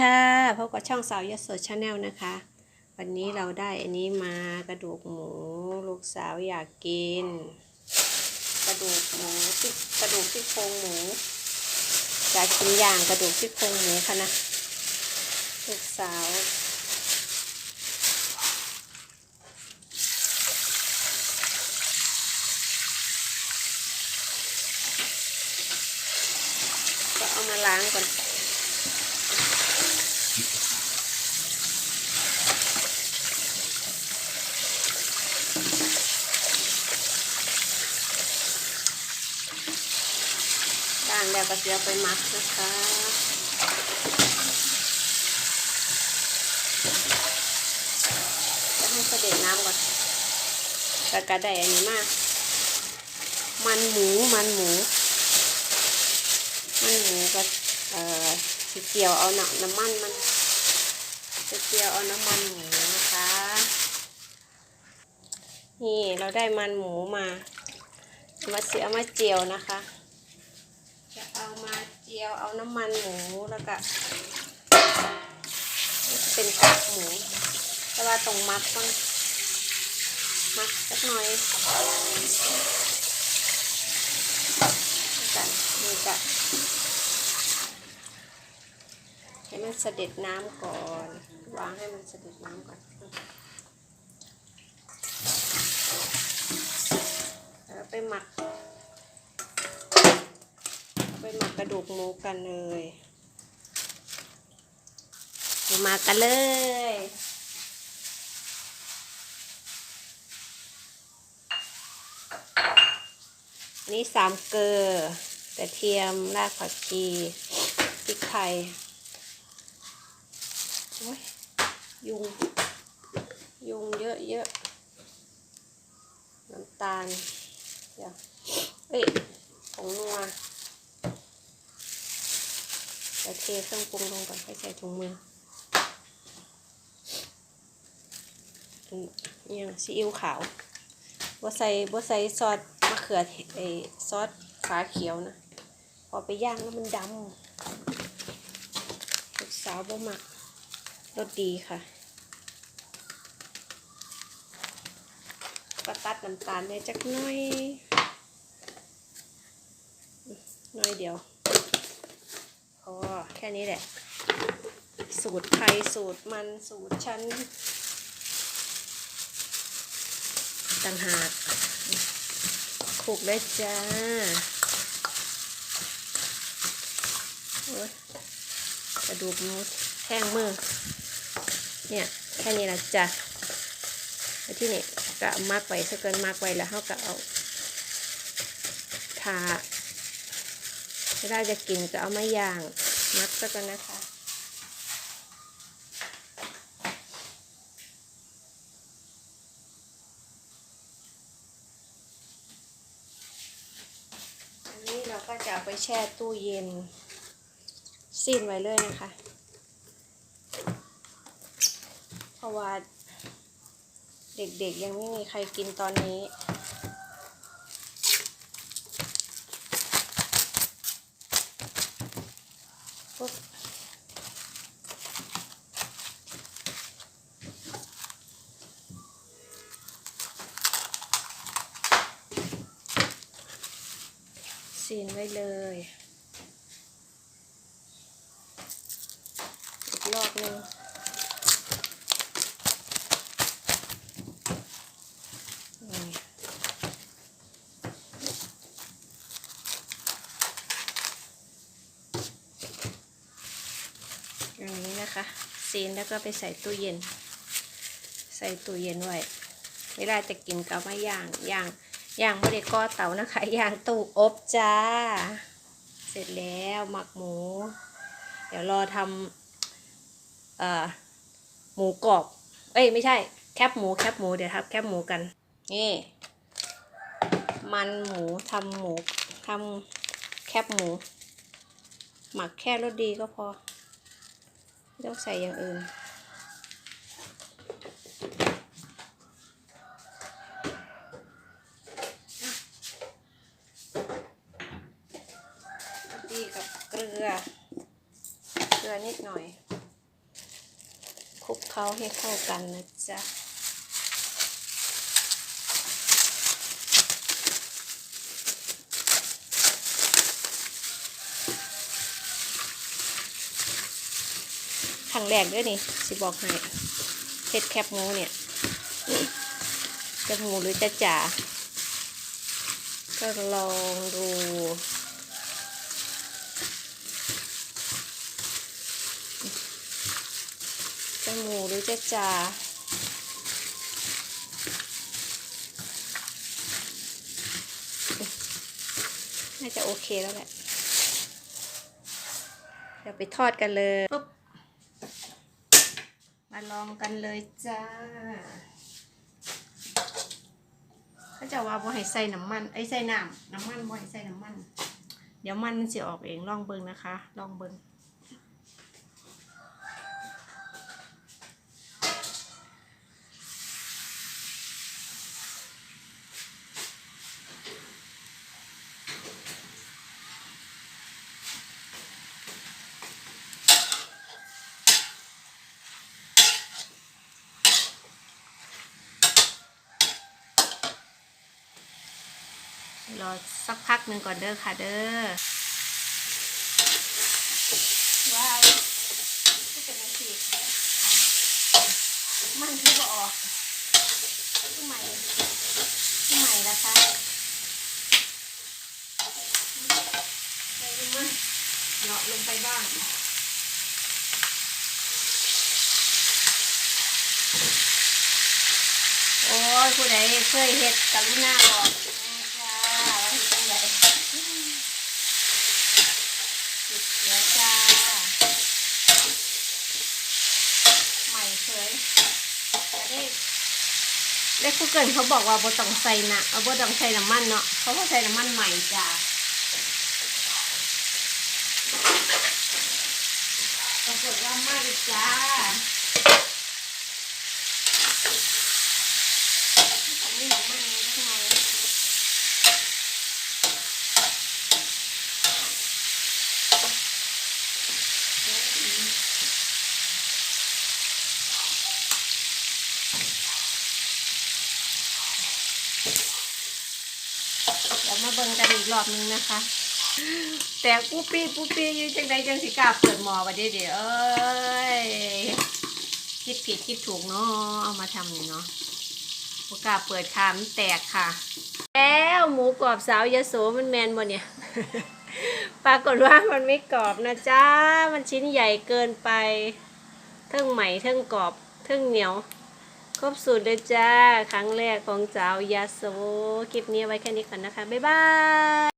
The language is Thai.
ค่ะพบกับช่องสาวยศชาแนลนะคะ วันนี้เราได้อันนี้มากระดูกหมูลูกสาวอยากกิน กระดูกหมูที่กระดูกที่โครงหมูอยากกินอย่างกระดูกที่โครงหมูค่ะนะลูกสาวก็เอามาล้างก่อน ล้างแล้วก็เสียไปมักนะคะจะให้เด็จน้ำก่อนแล้วก็ได้อันนี้มาก มันหมูมันหมู มันหมูก็เอ่อเจียวเอาหนัน้ำมันมันจะเจียวเอาน้ำมันหมูนะคะ นี่เราได้มันหมูมามาเสียมาเจียวนะคะ จะเอามาเจียวเอาน้ำมันหมูแล้วก็จะเป็นกากหมู แต่ว่าตรงมัดต้องมัดสักหน่อยกันนี่ก็ให้มันเสด็จน้ำก่อน วางให้มันเสด็จน้ำก่อนแล้วไปหมัก ไปหมักกระดูกหมูกันเลยมากันเลย นี่สามเกลือกระเทียม รากผักชีพริกไทยโอ้ยยุง ยุงเยอะเยอะน้ำตาลเดี๋ยวเอ้ยผงนัว เดี๋ยวเทเครื่องปรุงลงก่อนให้ใส่ถุงมือนี่ยังซีอิ๊วขาวบ่ใส่บ่ใส่ซอสมะเขือไอซอสขาเขียวนะ พอไปย่างแล้วมันดำลูกสาวบ่มักรสดีค่ะก็ตัดน้ำตาลได้จักน้อย น้อยเดียว อแค่นี้แหละ สูตรไทยสูตรมันสูตรชั้นต่างหากคลุกได้จ้าโอ๊ยกระดูกมูแห้งมือเนี่ยแค่นี้ละจ้ะที่นี่ก็เอามักไว้ถ้าเกินมักไว้แล้วเขาก็เอาทา เวลาจะกินก็เอามาย่างมักซะก่อนนะคะ อันนี้เราก็จะเอาไปแช่ตู้เย็นซีนไว้เลยนะคะ เพราะว่าเด็กๆยังไม่มีใครกินตอนนี้ ปุ๊บซีนไว้เลยอีกรอบหนึ่งนี่อย่าง นี้นะคะซีนแล้วก็ไปใส่ตู้เย็น ใส่ตู้เย็นไว้ เวลาจะกินก็เอามาย่างย่างย่างไม่ได้ก้อเตานะคะย่างตู้อบจ้า เสร็จแล้วหมักหมู เดี๋ยวรอทำเอ่อหมูกรอบ เอ้ยไม่ใช่แคบหมูแคบหมูเดี๋ยวทำแคบหมูกัน นี่ มันหมูทำหมูทำแคบหมู หมักแค่รสดีก็พอ ต้องใส่อย่างอื่น ดีกับเกลือ เกลือนิดหน่อยเคล้าให้เข้ากันนะจ๊ะ รั้งแรกด้วยนี่สิบอกให้เฮ็ดแคบหมูเนี่ยจะหมูหรือจะจ่าก็ลองดูจะหมูหรือจะจ่าน่าจะโอเคแล้วแหละเดี๋ยวไปทอดกันเลยปุ๊บ องกันเลยจ้าเขาจะว่าบ่ให้ใส่น้ำมัน ไอ้ยใส่น้ำน้ำมันบ่ให้ใส่น้ำมัน เดี๋ยวมันมันจะออกเองลองเบิ่งนะคะ ลองเบิ่ง รอสักพักหนึ่งก่อนเด้อค่ะเด้อว้าวไม่เป็นอาชีพมันคือบ่ออกที่ใหม่ที่ใหม่นะคะใส่ลงมาเหยาะลงไปบ้างโอ้ยผู้ใดเคยเฮ็ดกรุณาบอกแม่จ้าว่าเฮ็ดจังไดจุดเดียวจ้า ใหม่เคยแต่ได้ ได้คูเกิลเขาบอกว่าบ่ต้องใส่นะเอาบ่ต้องใส่น้ำมันเนาะเขาก็ใส่น้ำมันใหม่จ้าปรากฏว่าไม่จ้าของนี่น้ำมันเลยข้างในเดี๋ยวอีก เดี๋ยวมาเบิ่ง กันอีกรอบนึงนะคะ แต่ปูปีปูปีอยู่จังใดจังสิกาเปิดหมอวะเดี๋ยวเดี๋ยวเอ้ยคิดผิดคิดถูกเนาะเอามาทำนี่เนาะโอกาเปิดคามแตกค่ะ แล้วหมูกรอบสาวยโสมันแมนบ่เนี่ย ปรากฏว่ามันไม่กรอบนะจ้ามันชิ้นใหญ่เกินไปเทิงใหม่เทิงกรอบเทิงเหนียว ครบสูตรเลยจ้า ครั้งแรกของสาวยาโสคลิปนี้ไว้แค่นี้ก่อนนะคะ บ๊ายบาย